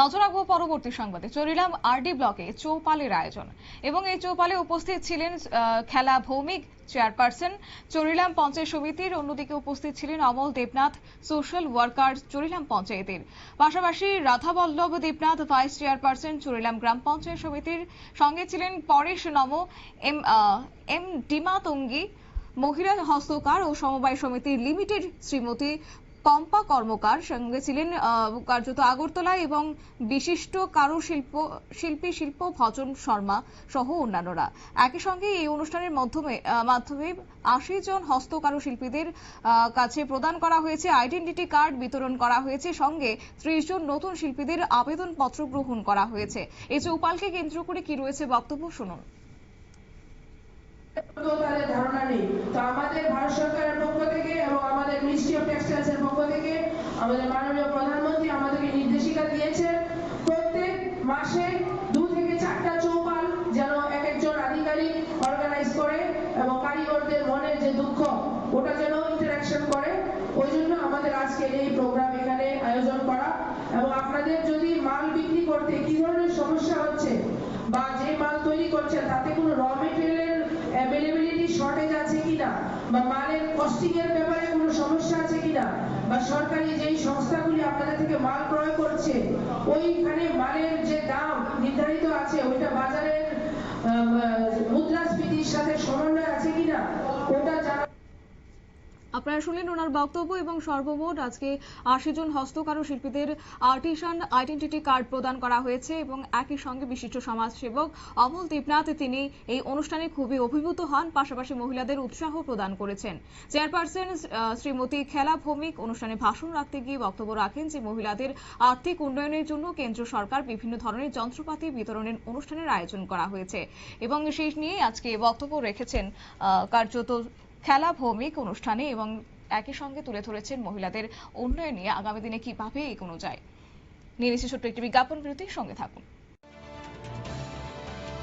নজর রাখব পরবর্তী সংবাদে। চলিলাম আরডি ব্লকে চৌপালের আয়োজন এবং এই চৌপালে উপস্থিত ছিলেন খেলা ভৌমিক চেয়ারপারসন চরিলাম পঞ্চায়েত সমিতির, অন্যদিকে উপস্থিত ছিলেন অমল দেবনাথ, সোশ্যাল ওয়ার্কার চরিলাম পঞ্চায়েতের। পাশাপাশি রাধা বল্লভ দেবনাথ, ভাইস চেয়ারপারসন চরিলাম গ্রাম পঞ্চায়েত সমিতির সঙ্গে ছিলেন পরেশ নম, এম এম ডিমা তঙ্গী মহিলা হস্তকার ও সমবায় সমিতির লিমিটেড শ্রীমতী পম্পা কর্মকার সঙ্গে ছিলেন কার্যত আগরতলা এবং বিশিষ্ট কারুশিল্প শিল্পী শিল্প ভজন শর্মা সহ অন্যান্যরা। একই সঙ্গে এই অনুষ্ঠানের মাধ্যমে মাধ্যমে আশি জন হস্তকারুশিল্পীদের আহ, কাছে প্রদান করা হয়েছে আইডেন্টিটি কার্ড বিতরণ করা হয়েছে সঙ্গে ত্রিশ জন নতুন শিল্পীদের আবেদনপত্র গ্রহণ করা হয়েছে। এই চৌপালকে কেন্দ্র করে কি রয়েছে বক্তব্য শুনুন। ধারণা নেই। তো আমাদের ভারত সরকারের পক্ষ থেকে এবং আমাদের মিনিস্ট্রি অফ পক্ষ থেকে আমাদের মাননীয় প্রধানমন্ত্রী আমাদেরকে নির্দেশিকা দিয়েছেন, প্রত্যেক মাসে দু থেকে চারটা চৌপাল যেন এক একজন আধিকারিক অর্গানাইজ করে এবং কারিগরদের মনে যে দুঃখ, ওটা যেন ইন্টারাকশন করে। ওই জন্য আমাদের আজকে এই প্রোগ্রাম এখানে আয়োজন করা। এবং আপনাদের যদি মাল বিক্রি করতে কি ধরনের সমস্যা হচ্ছে বা যে মাল তৈরি করছেন তাতে কোনো র মেটেরিয়ালের অ্যাভেলেবিলিটি শর্টেজ আছে কিনা বা মালের কস্টিং এর ব্যাপারে কিনা বা সরকারি যেই সংস্থাগুলি আপনাদের থেকে মাল ক্রয় করছে, ওইখানে মালের যে দাম নির্ধারিত আছে, ওইটা বাজারের আহ, মুদ্রাস্ফীতির সাথে সমন্বয় আছে কিনা ওটা জানা আপনারা শুনলেন ওনার বক্তব্য এবং সর্বমোট আজকে আশি জন হস্তকারু শিল্পীদের আর্টিসান আইডেন্টিটি কার্ড প্রদান করা হয়েছে এবং একই সঙ্গে বিশিষ্ট সমাজসেবক অমল দেবনাথ, তিনি এই অনুষ্ঠানে খুবই অভিভূত হন। পাশাপাশি মহিলাদের উৎসাহ প্রদান করেছেন। চেয়ারপারসন শ্রীমতী খেলা ভৌমিক অনুষ্ঠানে ভাষণ রাখতে গিয়ে বক্তব্য রাখেন যে, মহিলাদের আর্থিক উন্নয়নের জন্য কেন্দ্র সরকার বিভিন্ন ধরনের যন্ত্রপাতি বিতরণের অনুষ্ঠানের আয়োজন করা হয়েছে এবং সেই নিয়ে আজকে বক্তব্য রেখেছেন কার্যত খেলা ভৌমিক অনুষ্ঠানে এবং একই সঙ্গে তুলে ধরেছেন মহিলাদের উন্নয়ন নিয়ে। আগামী দিনে কীভাবে এগোনো যায়? নিয়ে নিচ্ছি ছোট্ট একটি বিজ্ঞাপন বিরতির সঙ্গে থাকুন।